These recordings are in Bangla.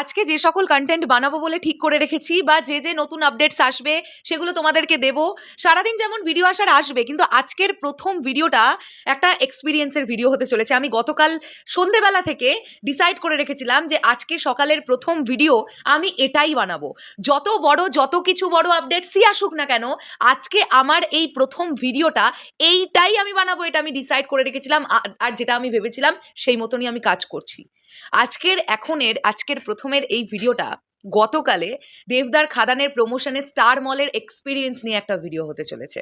আজকে যে সকল কন্টেন্ট বানাবো বলে ঠিক করে রেখেছি বা যে যে নতুন আপডেটস আসবে সেগুলো তোমাদেরকে দেব। সারাদিন যেমন ভিডিও আসার আসবে, কিন্তু আজকের প্রথম ভিডিওটা একটা এক্সপিরিয়েন্সের ভিডিও হতে চলেছে। আমি গতকাল সন্ধেবেলা থেকে ডিসাইড করে রেখেছিলাম যে আজকে সকালের প্রথম ভিডিও আমি এটাই বানাবো। যত বড়, যত কিছু বড় আপডেটসই আসুক না কেন, আজকে আমার এই প্রথম ভিডিওটা এইটাই আমি বানাবো, এটা আমি ডিসাইড করে রেখেছিলাম। আর- আর যেটা আমি ভেবেছিলাম সেই মতনই আমি কাজ করছি। আজকের, এখনের, আজকের প্রথমের এই ভিডিওটা গতকালে দেবদার খাদানের প্রমোশনে স্টার মলের এক্সপিরিয়েন্স নিয়ে একটা ভিডিও হতে চলেছে।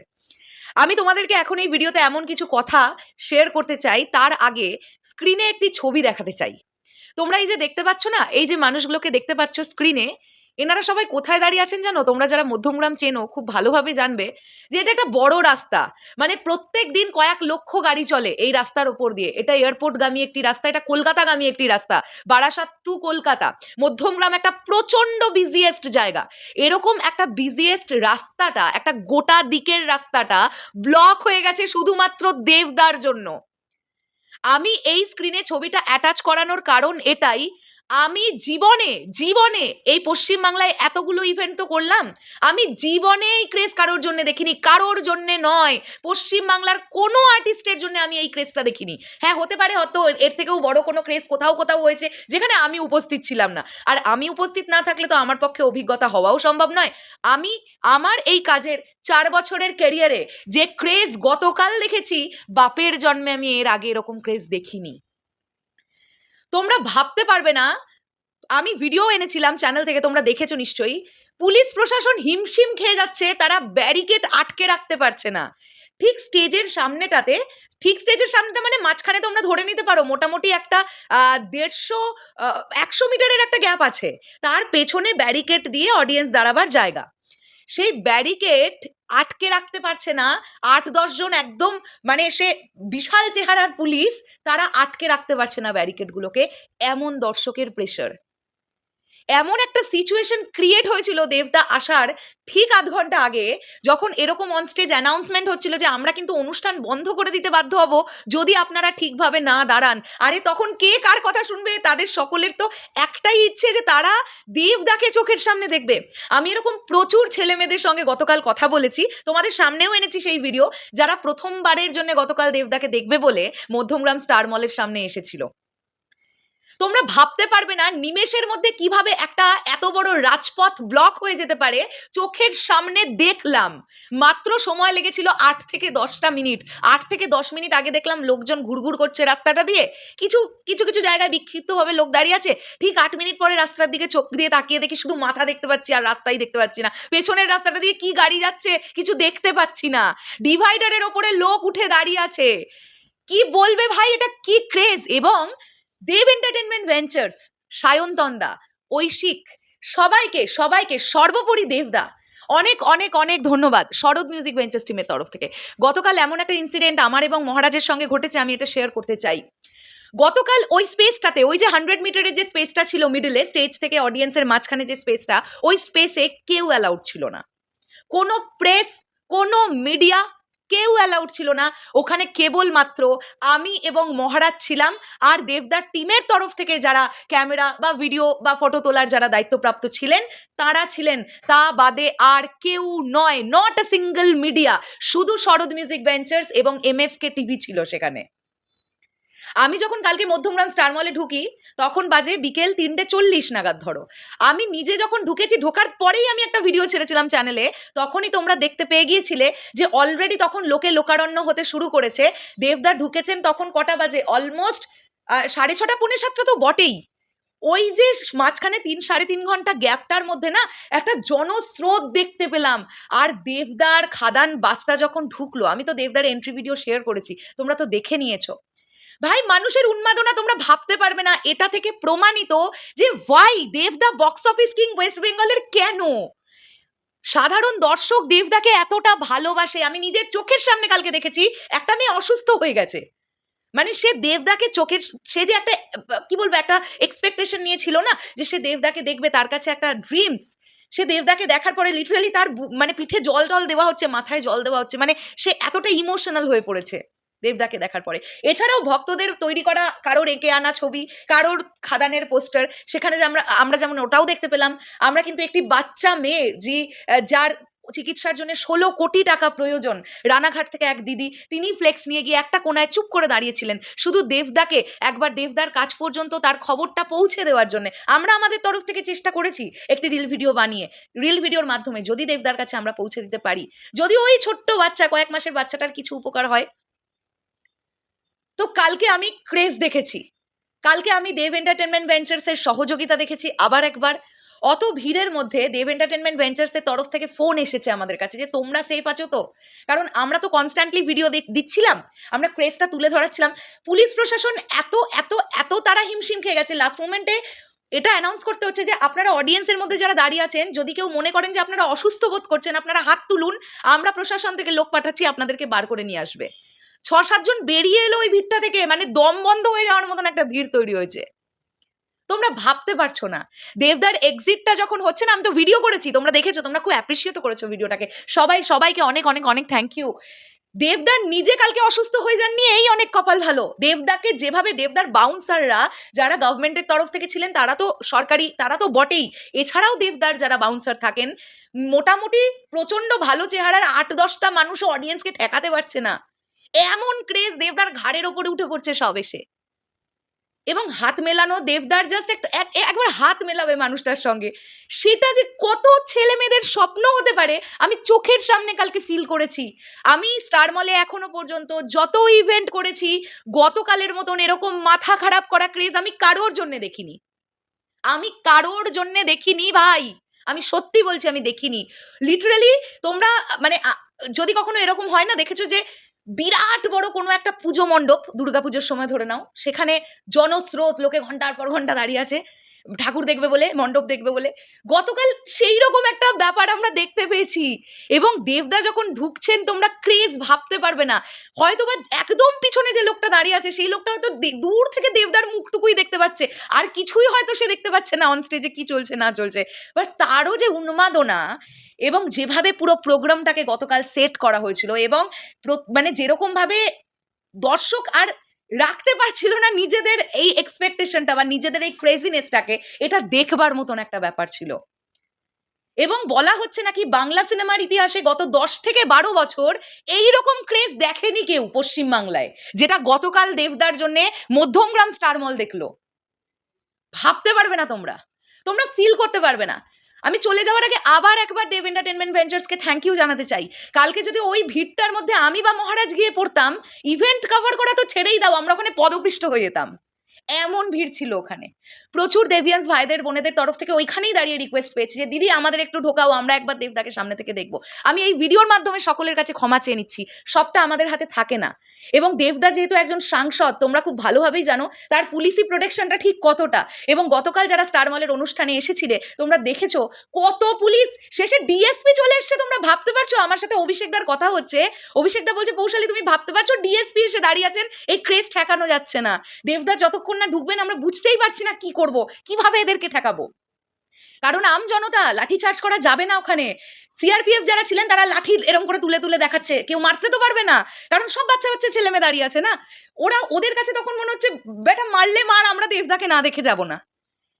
আমি তোমাদেরকে এখন এই ভিডিওতে এমন কিছু কথা শেয়ার করতে চাই, তার আগে স্ক্রিনে একটি ছবি দেখাতে চাই। তোমরা এই যে দেখতে পাচ্ছ না, এই যে মানুষগুলোকে দেখতে পাচ্ছ স্ক্রিনে এনারা সবাই কোথায় দাঁড়িয়ে আছেন জানো? তোমরা যারা মধ্যমগ্রাম চেনো, খুব ভালোভাবে জানবে যে এটা একটা বড় রাস্তা। মানে প্রত্যেক দিন কয়েক লক্ষ গাড়ি চলে এই রাস্তার ওপর দিয়ে। এটা এয়ারপোর্ট এয়ারপোর্টগামী একটি রাস্তা, এটা কলকাতাগামী একটি রাস্তা। বারাসাত টু কলকাতা। মধ্যমগ্রাম একটা প্রচণ্ড বিজিয়েস্ট জায়গা। এরকম একটা বিজিয়েস্ট রাস্তাটা, একটা গোটা দিকের রাস্তাটা ব্লক হয়ে গেছে শুধুমাত্র দেবদার জন্য। আমি এই স্ক্রিনে ছবিটা অ্যাটাচ করানোর কারণ এটাই আমি জীবনে জীবনে এই পশ্চিমবাংলায় এতগুলো ইভেন্ট তো করলাম, আমি জীবনে এই ক্রেজ কারোর জন্য দেখিনি, কারোর জন্য নয়। পশ্চিমবাংলার কোনো আর্টিস্টের জন্য আমি এই ক্রেজটা দেখিনি। হ্যাঁ হতে পারে হয়তো এর থেকেও বড় কোনো ক্রেজ কোথাও কোথাও হয়েছে, যেখানে আমি উপস্থিত ছিলাম না। আর আমি উপস্থিত না থাকলে তো আমার পক্ষে অভিজ্ঞতা হওয়াও সম্ভব নয়। আমি, আমার এই কাজের চার বছরের ক্যারিয়ারে যে ক্রেজ গতকাল দেখেছি, বাপের জন্মে আমি এর আগে এরকম ক্রেজ দেখিনি। তোমরা ভাবতে পারবে না, আমি ভিডিও এনেছিলাম চ্যানেল থেকে তোমরা দেখেছ নিশ্চয়ই, পুলিশ প্রশাসন হিমশিম খেয়ে যাচ্ছে, তারা ব্যারিকেড আটকে রাখতে পারছে না। ঠিক স্টেজের সামনেটাতে, ঠিক স্টেজের সামনেটা মানে মাঝখানে তোমরা ধরে নিতে পারো, মোটামুটি একটা দেড়শো একশো মিটারের একটা গ্যাপ আছে, তার পেছনে ব্যারিকেড দিয়ে অডিয়েন্স দাঁড়াবার জায়গা। সেই ব্যারিকেড আটকে রাখতে পারছে না। আট জন একদম মানে সে বিশাল চেহারার পুলিশ, তারা আটকে রাখতে পারছে না ব্যারিকেডগুলোকে এমন দর্শকের প্রেশার এমন একটা সিচুয়েশন ক্রিয়েট হয়েছিল দেবদা আসার ঠিক আধ ঘণ্টা আগে, যখন এরকম অন স্টেজ অ্যানাউন্সমেন্ট হচ্ছিল যে আমরা কিন্তু অনুষ্ঠান বন্ধ করে দিতে বাধ্য হব, যদি আপনারা ঠিকভাবে না দাঁড়ান। আরে তখন কে কার কথা শুনবে? তাদের সকলের তো একটাই ইচ্ছে যে তারা দেবদাকে চোখের সামনে দেখবে। আমি এরকম প্রচুর ছেলে মেয়েদের সঙ্গে গতকাল কথা বলেছি, তোমাদের সামনেও এনেছি সেই ভিডিও যারা প্রথমবারের জন্য গতকাল দেবদাকে দেখবে বলে মধ্যমগ্রাম স্টার মলের সামনে এসেছিল। তোমরা ভাবতে পারবে না নিমেষের মধ্যে কীভাবে একটা এত বড় রাজপথ ব্লক হয়ে যেতে পারে। চোখের সামনে দেখলাম। মাত্র সময় লেগেছিল আট থেকে দশটা মিনিট। আট থেকে দশ মিনিট আগে দেখলাম লোকজন ঘুরঘুর করছে রাস্তাটা দিয়ে। কিছু কিছু কিছু জায়গায় বিক্ষিপ্তভাবে লোক দাঁড়িয়ে আছে। ঠিক আট মিনিট পরে রাস্তার দিকে চোখ দিয়ে তাকিয়ে দেখি শুধু মাথা দেখতে পাচ্ছি আর রাস্তাই দেখতে পাচ্ছি না। পেছনের রাস্তাটা দিয়ে কি গাড়ি যাচ্ছে কিছু দেখতে পাচ্ছি না। ডিভাইডারের ওপরে লোক উঠে দাঁড়িয়ে আছে। কি বলবে ভাই? এটা কি ক্রেজ এবং দেব এন্টারটেনমেন্ট ভেঞ্চার্স সায়ন্তন্দা, ঐশিক, সবাইকে সবাইকে সর্বোপরি দেবদা। অনেক অনেক অনেক ধন্যবাদ শরৎ মিউজিক ভেঞ্চার্স টিমের তরফ থেকে। গতকাল এমন একটা ইনসিডেন্ট আমার এবং মহারাজের সঙ্গে ঘটেছে, আমি এটা শেয়ার করতে চাই। গতকাল ওই স্পেসটাতে ওই যে হান্ড্রেড মিটারের যে স্পেসটা ছিল মিডলে স্টেজ থেকে অডিয়েন্সের মাঝখানে যে স্পেসটা ওই স্পেসে কেউ অ্যালাউড ছিল না। কোনো প্রেস কোনো মিডিয়া কেউ অ্যালাউড ছিল না। ওখানে কেবলমাত্র আমি এবং মহারাজ ছিলাম আর দেবদার টিমের তরফ থেকে যারা ক্যামেরা বা ভিডিও বা ফটো তোলার যারা দায়িত্বপ্রাপ্ত ছিলেন, তারা ছিলেন। তা বাদে আর কেউ নয় নট আ সিঙ্গেল মিডিয়া শুধু শরদ মিউজিক ভেঞ্চার্স এবং এম এফ কে টিভি ছিল সেখানে। আমি যখন কালকে মধ্যমগ্রাম স্টার মলে ঢুকি, তখন বাজে বিকেল তিনটে চল্লিশ নাগাদ ধরো। আমি নিজে যখন ঢুকেছি, ঢোকার পরেই আমি একটা ভিডিও ছেড়েছিলাম চ্যানেলে তখনই তোমরা দেখতে পেয়ে গিয়েছিলে যে অলরেডি তখন লোকে লোকারণ্য হতে শুরু করেছে। দেবদা ঢুকেছেন তখন কটা বাজে? অলমোস্ট সাড়ে ছটা, পৌনে সাতটা তো বটেই। ওই যে মাঝখানে তিন, সাড়ে তিন ঘণ্টা গ্যাপটার মধ্যে না, একটা জনস্রোত দেখতে পেলাম। আর দেবদার খাদান বাসটা যখন ঢুকলো, আমি তো দেবদার এন্ট্রি ভিডিও শেয়ার করেছি, তোমরা তো দেখে নিয়েছো। ভাই, মানুষের উন্মাদনা তোমরা ভাবতে পারবে না। এটা থেকে প্রমাণিত যে ওয়াই দেবদা বক্স অফিস কিং ওয়েস্ট বেঙ্গলের কেন? সাধারণ দর্শক দেবদাকে এতটা ভালোবাসে। আমি নিজের চোখের সামনে কালকে দেখেছি, একটা মেয়ে অসুস্থ হয়ে গেছে। মানে সে দেবদাকে চোখের সে যে একটা, কি বলব, একটা এক্সপেকটেশন নিয়েছিল না? যে সে দেবদাকে দেখবে তার কাছে একটা ড্রিমস সে দেবদাকে দেখার পরে লিটারালি তার মানে পিঠে জল টল দেওয়া হচ্ছে, মাথায় জল দেওয়া হচ্ছে। মানে সে এতটা ইমোশনাল হয়ে পড়েছে। দেবদাকে দেখার পরে। এছাড়াও ভক্তদের তৈরি করা কারোর এঁকে আনা ছবি, কারোর খাদানের পোস্টার, সেখানে যে আমরা আমরা যেমন ওটাও দেখতে পেলাম, আমরা কিন্তু একটি বাচ্চা মেয়ে যে যার চিকিৎসার জন্য ষোলো কোটি টাকা প্রয়োজন, রানাঘাট থেকে এক দিদি, তিনি ফ্লেক্স নিয়ে গিয়ে একটা কোনায় চুপ করে দাঁড়িয়েছিলেন। শুধু দেবদাকে, একবার দেবদার কাজ পর্যন্ত তার খবরটা পৌঁছে দেওয়ার জন্য। আমরা আমাদের তরফ থেকে চেষ্টা করেছি একটি রিল ভিডিও বানিয়ে। রিল ভিডিওর মাধ্যমে যদি দেবদার কাছে আমরা পৌঁছে দিতে পারি। যদি ওই ছোট্ট বাচ্চা, কয়েক মাসের বাচ্চাটার কিছু উপকার হয় তো কালকে আমি ক্রেজ দেখেছি। কালকে আমি দেব এন্টারটেনমেন্ট ভেঞ্চার্সের সহযোগিতা দেখেছি আবার একবার। অত ভিড়ের মধ্যে দেব এন্টারটেনমেন্ট ভেঞ্চার্সের তরফ থেকে ফোন এসেছে আমাদের কাছে যে, তোমরা সেফ আছো তো? কারণ আমরা তো কনস্ট্যান্টলি ভিডিও দিচ্ছিলাম, আমরা ক্রেজটা তুলে ধরাচ্ছিলাম। পুলিশ প্রশাসন এত এত এত তারা হিমশিম খেয়ে গেছে। লাস্ট মোমেন্টে এটা অ্যানাউন্স করতে হচ্ছে যে, আপনারা অডিয়েন্সের মধ্যে যারা দাঁড়িয়ে আছেন, যদি কেউ মনে করেন যে, আপনারা অসুস্থ বোধ করছেন, আপনারা হাত তুলুন, আমরা প্রশাসন থেকে লোক পাঠাচ্ছি, আপনাদেরকে বার করে নিয়ে আসবে। ছ সাতজন বেরিয়ে এলো ওই ভিড়টা থেকে। মানে দম বন্ধ হয়ে যাওয়ার মতন একটা ভিড় তৈরি হয়েছে। তোমরা ভাবতে পারছ না। দেবদার এক্সিটটা যখন হচ্ছে না, আমি তো ভিডিও করেছি, তোমরা দেখেছ, তোমরা খুব অ্যাপ্রিসিয়েটও করেছ ভিডিওটাকে সবাই, সবাইকে অনেক অনেক অনেক থ্যাংক ইউ দেবদার নিজে কালকে অসুস্থ হয়ে যাননি, এই অনেক কপাল ভালো। দেবদাকে যেভাবে দেবদার বাউন্সাররা যারা গভর্নমেন্টের তরফ থেকে ছিলেন, তারা তো সরকারি, তারা তো বটেই। এছাড়াও দেবদার যারা বাউন্সার থাকেন, মোটামুটি প্রচণ্ড ভালো চেহারার আট, দশটা মানুষও অডিয়েন্সকে ঠেকাতে পারছে না। এমন ক্রেজ দেবদার ঘাড়ের ওপরে উঠে পড়ছে সব এসে এবং হাত মেলানো দেবদার জাস্ট একটা, এক- একবার হাত মেলাবে মানুষটার সঙ্গে। সেটা যে কত ছেলে মেয়েদের স্বপ্ন হতে পারে, আমি চোখের সামনে কালকে ফিল করেছি। আমি স্টার মলে এখনও পর্যন্ত যত ইভেন্ট করেছি, গতকালের মতন এরকম মাথা খারাপ করা ক্রেজ আমি কারোর জন্যে দেখিনি। আমি কারোর জন্য দেখিনি ভাই। আমি সত্যি বলছি আমি দেখিনি। লিটারালি তোমরা মানে যদি কখনো এরকম হয় না, দেখেছ যে বিরাট বড় কোনো একটা পুজো মণ্ডপ দুর্গাপুজোর সময় ধরে নাও। সেখানে জনস্রোত, লোকে ঘণ্টার পর ঘণ্টা দাঁড়িয়ে আছে। ঠাকুর দেখবে বলে, মণ্ডপ দেখবে বলে। গতকাল সেই রকম একটা ব্যাপার আমরা দেখতে পেয়েছি। এবং দেবদা যখন ঢুকছেন, তোমরা ক্রেজ ভাবতে পারবে না। হয়তো বা একদম পিছনে যে লোকটা দাঁড়িয়ে আছে, সেই লোকটা হয়তো দূর থেকে দেবদার মুখটুকুই দেখতে পাচ্ছে। আর কিছুই হয়তো সে দেখতে পাচ্ছে না অন স্টেজে কি চলছে, না চলছে। বাট তারও যে উন্মাদনা এবং যেভাবে পুরো প্রোগ্রামটাকে গতকাল সেট করা হয়েছিল এবং মানে যেরকমভাবে দর্শক আর রাখতে পারছিল না নিজেদের এই এক্সপেকটেশনটা বা নিজেদের এই ক্রেজিনেসটাকে এটা দেখবার মতন একটা ব্যাপার ছিল। এবং বলা হচ্ছে নাকি বাংলা সিনেমার ইতিহাসে গত দশ থেকে বারো বছর এই রকম ক্রেজ দেখেনি কেউ পশ্চিমবাংলায়, যেটা গতকাল দেবদার জন্য মধ্যমগ্রাম স্টার মল দেখল। ভাবতে পারবে না তোমরা। তোমরা ফিল করতে পারবে না। আমি চলে যাওয়ার আগে আবার একবার দেব এন্টারটেনমেন্ট ভেঞ্চার্সকে থ্যাংক ইউ জানাতে চাই। কালকে যদি ওই ভিড়টার মধ্যে আমি বা মহারাজ গিয়ে পড়তাম ইভেন্ট কভার করা তো ছেড়েই দাও, আমরা ওখানে পদপৃষ্ট হয়ে যেতাম। এমন ভিড় ছিল ওখানে। প্রচুর দেভিয়ান্স ভাইদের বোনেদের তরফ থেকে ওইখানেই দাঁড়িয়ে রিকোয়েস্ট পেয়েছি যে, দিদি, আমাদের একটু ঢোকাও, আমরা একবার দেবদাকে সামনে থেকে দেখব। আমি এই ভিডিওর মাধ্যমে সকলের কাছে ক্ষমা চেয়ে নিচ্ছি, সবটা আমাদের হাতে থাকে না। এবং দেবদা যেহেতু একজন সাংসদ, তোমরা খুব ভালোভাবেই জানো, তার পুলিশি প্রোটেকশনটা ঠিক কতটা? এবং গতকাল যারা স্টার মলের অনুষ্ঠানে এসেছিলে, তোমরা দেখেছ কত পুলিশ শেষে ডিএসপি চলে এসছে, তোমরা ভাবতে পারছ? আমার সাথে অভিষেকদার কথা হচ্ছে, অভিষেকদা বলছে, পৌশালী, তুমি ভাবতে পারছ? ডিএসপি এসে দাঁড়িয়ে আছেন, এই ক্রেজ ঠেকানো যাচ্ছে না। দেবদা যতক্ষণ না ঢুকবেন আমরা বুঝতেই পারছি না কি করব, কীভাবে এদেরকে ঠেকাবো। কারণ আম জনতা, লাঠি চার্জ করা যাবে না ওখানে। সিআরপিএফ যারা ছিলেন, তারা লাঠি এরম করে তুলে তুলে দেখাচ্ছে। কেউ মারতে তো পারবে না। কারণ সব বাচ্চা বাচ্চা ছেলেমেয়ে দাঁড়িয়ে আছে না? ওরা, ওদের কাছে তখন মনে হচ্ছে, বেটা, মারলে মার, আমরা দেবদাকে না দেখে যাব না।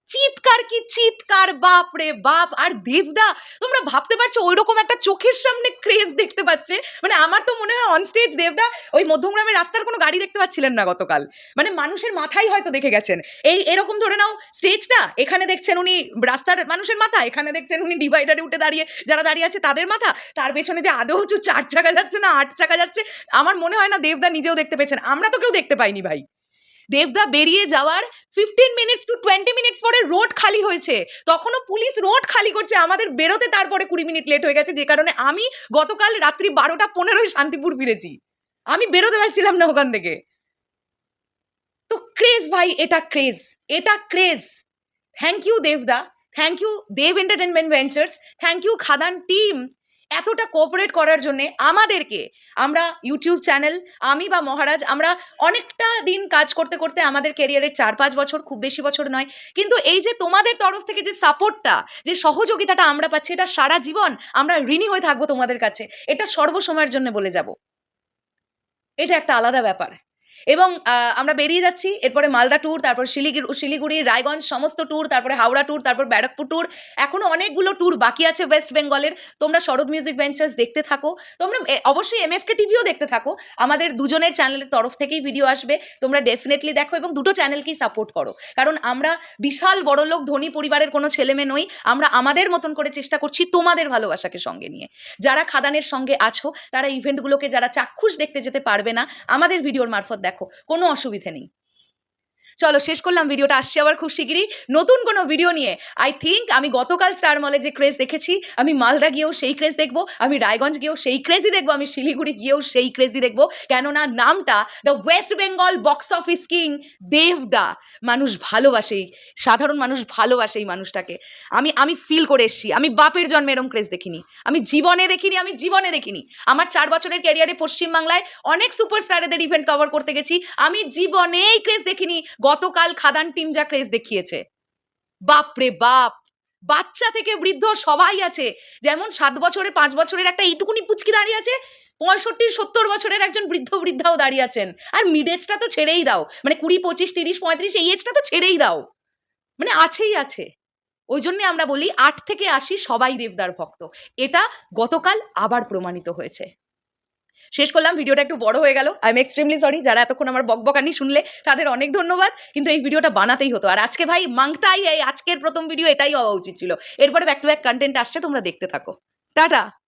চিৎকার কি চিৎকার, বাপ রে বাপ। আর দেবদা, তোমরা ভাবতে পারছ ওই রকম একটা চোখের সামনে ক্রেজ দেখতে পাচ্ছে? মানে আমার তো মনে হয় অন স্টেজ দেবদা ওই মধ্যমগ্রামের রাস্তার কোনো গাড়ি দেখতে পাচ্ছিলেন না গতকাল। মানে মানুষের মাথায় হয়তো দেখে গেছেন। এই এরকম ধরে নাও স্টেজটা এখানে দেখছেন উনি রাস্তার মানুষের মাথা, এখানে দেখছেন উনি ডিভাইডারে উঠে দাঁড়িয়ে, যারা দাঁড়িয়ে আছে তাদের মাথা। তার পেছনে যে আদৌ হচ্ছে চার চাকা যাচ্ছে না আট চাকা যাচ্ছে, আমার মনে হয় না দেবদা নিজেও দেখতে পেয়েছেন। আমরা তো কেউ দেখতে পাইনি ভাই। দেবদা বেরিয়ে যাওয়ার fifteen minutes to twenty minutes পরে রোড খালি হয়েছে। তখনও পুলিশ রোড খালি করছে। আমাদের বেরোতে তারপরে কুড়ি মিনিট লেট হয়ে গেছে। যে কারণে আমি গতকাল রাত্রি বারোটা পনেরোয় শান্তিপুর ফিরেছি। আমি বেরোতে পারছিলাম না ওখান থেকে। তো ক্রেজ ভাই, এটা ক্রেজ এটা ক্রেজ থ্যাংক ইউ দেবদা। Thank you Dev Entertainment Ventures thank you Khadaan team এতটা কোঅপারেট করার জন্য আমাদেরকে, আমরা ইউটিউব চ্যানেল আমি বা মহারাজ, আমরা অনেকটা দিন কাজ করতে করতে আমাদের ক্যারিয়ারের চার পাঁচ বছর, খুব বেশি বছর নয়। কিন্তু এই যে তোমাদের তরফ থেকে যে সাপোর্টটা যে সহযোগিতাটা আমরা পাচ্ছি, এটা সারা জীবন আমরা ঋণী হয়ে থাকব তোমাদের কাছে। এটা সর্বসময়ের জন্য বলে যাব। এটা একটা আলাদা ব্যাপার। এবং আমরা বেরিয়ে যাচ্ছি। এরপরে মালদা ট্যুর তারপর শিলিগুড়ি শিলিগুড়ি, রায়গঞ্জ সমস্ত ট্যুর তারপরে হাওড়া ট্যুর তারপর ব্যারাকপুর ট্যুর এখনও অনেকগুলো ট্যুর বাকি আছে ওয়েস্ট বেঙ্গলের তোমরা শরৎ মিউজিক ভেঞ্চার্স দেখতে থাকো। তোমরা অবশ্যই এমএফকে টিভিও দেখতে থাকো। আমাদের দুজনের চ্যানেলের তরফ থেকেই ভিডিও আসবে। তোমরা ডেফিনেটলি দেখো এবং দুটো চ্যানেলকেই সাপোর্ট করো। কারণ আমরা বিশাল বড়লোক ধনী পরিবারের কোনো ছেলেমেয়ে নই। আমরা আমাদের মতন করে চেষ্টা করছি তোমাদের ভালোবাসাকে সঙ্গে নিয়ে। যারা খাদানের সঙ্গে আছো, তারা ইভেন্টগুলোকে যারা চাক্ষুষ দেখতে যেতে পারবে না, আমাদের ভিডিওর মারফত দেখো। কোনো অসুবিধে নেই। চলো শেষ করলাম ভিডিওটা, আসছি আবার খুব শিগগিরই নতুন কোনো ভিডিও নিয়ে। আই থিঙ্ক আমি গতকাল স্টার মলে যে ক্রেজ দেখেছি, আমি মালদা গিয়েও সেই ক্রেজ দেখব, আমি রায়গঞ্জ গিয়েও সেই ক্রেজই দেখব, আমি শিলিগুড়ি গিয়েও সেই ক্রেজই দেখব। কেননা নামটা the West Bengal box office king দেবদা মানুষ ভালোবাসেই সাধারণ মানুষ ভালোবাসে এই মানুষটাকে। আমি আমি ফিল করে এসছি, আমি বাপের জন্মে এরম ক্রেজ দেখিনি। আমি জীবনে দেখিনি, আমি জীবনে দেখিনি। আমার চার বছরের ক্যারিয়ারে পশ্চিমবাংলায় অনেক সুপারস্টারেদের ইভেন্ট কভার করতে গেছি। আমি জীবনেই ক্রেজ দেখিনি গতকাল খাদান টিম যা ক্রেজ দেখিয়েছে। বাপরে বাপ! বাচ্চা থেকে বৃদ্ধ সবাই আছে। যেমন সাত বছরের, পাঁচ বছরের একটা এইটুকুনি পুচকি দাঁড়িয়ে আছে পঁয়ষট্টি সত্তর বছরের একজন বৃদ্ধ বৃদ্ধাও দাঁড়িয়ে আছেন। আর মিড এজটা তো ছেড়েই দাও। মানে কুড়ি, পঁচিশ, তিরিশ, পঁয়ত্রিশ, এই এজটা তো ছেড়েই দাও। মানে আছেই আছে। ওই জন্যে আমরা বলি, আট থেকে আশি সবাই দেবদার ভক্ত। এটা গতকাল আবার প্রমাণিত হয়েছে। শেষ করলাম, ভিডিওটা একটু বড় হয়ে গেল। আই এম এক্সট্রিমলি সরি যারা এতক্ষণ আমার বকবকানি শুনলে তাদের অনেক ধন্যবাদ। কিন্তু এই ভিডিওটা বানাতেই হতো। আর আজকে ভাই মাংতাই, এই আজকের প্রথম ভিডিও এটাই হওয়া উচিত ছিল। এরপরে ব্যাক টু ব্যাক কন্টেন্ট আসছে, তোমরা দেখতে থাকো। টাটা!